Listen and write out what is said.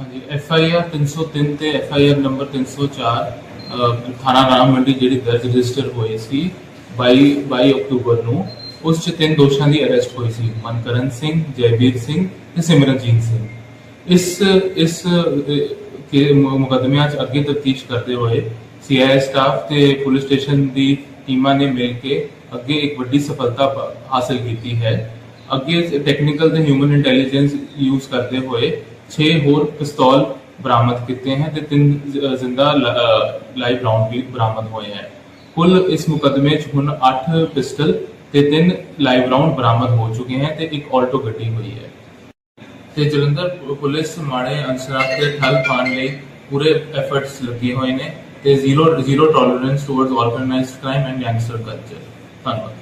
ਹਾਂਜੀ F I R 303 ਤੇ F I R number 304 ਅਹ, ਥਾਣਾ ਰਾਮ ਮੰਡੀ ਜਿਹੜੀ ਦਰਜ ਰਜਿਸਟਰ ਹੋਈ ਸੀ 22 22 ਅਕਤੂਬਰ ਨੂੰ ਉਸ ਚ ਤਿੰਨ ਦੋਸ਼ਾਂ ਦੀ ਅਰੈਸਟ ਹੋਈ ਸੀ ਮਨਕਰਨ ਸਿੰਘ ਜੈਵੀਰ ਸਿੰਘ ਤੇ ਸਿਮਰਨਜੀਤ ਸਿੰਘ। ਇਸ ਇਸ ਕੇ ਮੁ- ਮੁਕੱਦਮਿਆਂ 'ਚ ਅੱਗੇ ਤਫਤੀਸ਼ ਕਰਦੇ ਹੋਏ ਸੀਆਈਏ ਸਟਾਫ ਤੇ ਪੁਲਿਸ ਸਟੇਸ਼ਨ ਦੀ ਟੀਮਾਂ ਨੇ ਮਿਲ ਕੇ ਅੱਗੇ ਇੱਕ ਵੱਡੀ ਸਫਲਤਾ ਪ- ਹਾਸਲ ਕੀਤੀ ਹੈ। ਅੱਗੇ ਟੈਕਨੀਕਲ ਤੇ ਹਿਊਮਨ ਇੰਟੈਲੀਜੈਂਸ ਯੂਜ਼ ਕਰਦੇ ਹੋਏ 6 ਹੋਰ ਪਿਸਤੌਲ ਬਰਾਮਦ ਕੀਤੇ ਹਨ ਤੇ ਤਿੰਨ ਜ਼ਿੰਦਾ ਲਾਈਵ ਰਾਉਂਡ ਵੀ ਬਰਾਮਦ ਹੋਏ ਹਨ ਕੁੱਲ ਇਸ ਮੁਕੱਦਮੇ 'ਚ ਹੁਣ 8 ਪਿਸਟਲ ਤੇ ਤਿੰਨ ਲਾਈਵ ਰਾਉਂਡ ਬਰਾਮਦ ਹੋ ਚੁੱਕੇ ਹਨ ਤੇ ਇੱਕ ਆਲਟੋ ਗੱਡੀ ਹੋਈ ਹੈ। ਤੇ ਜਲੰਧਰ ਪੁਲਿਸ ਮਾੜੇ ਅਨਸਰਾਂ ਤੇ ਠੱਲ ਪਾਉਣ ਲਈ ਪੂਰੇ ਐਫਰਟਸ ਲੱਗੇ ਹੋਏ ਨੇ ਤੇ zero zero tolerance towards organised crime and gangster culture ਧੰਨਵਾਦ।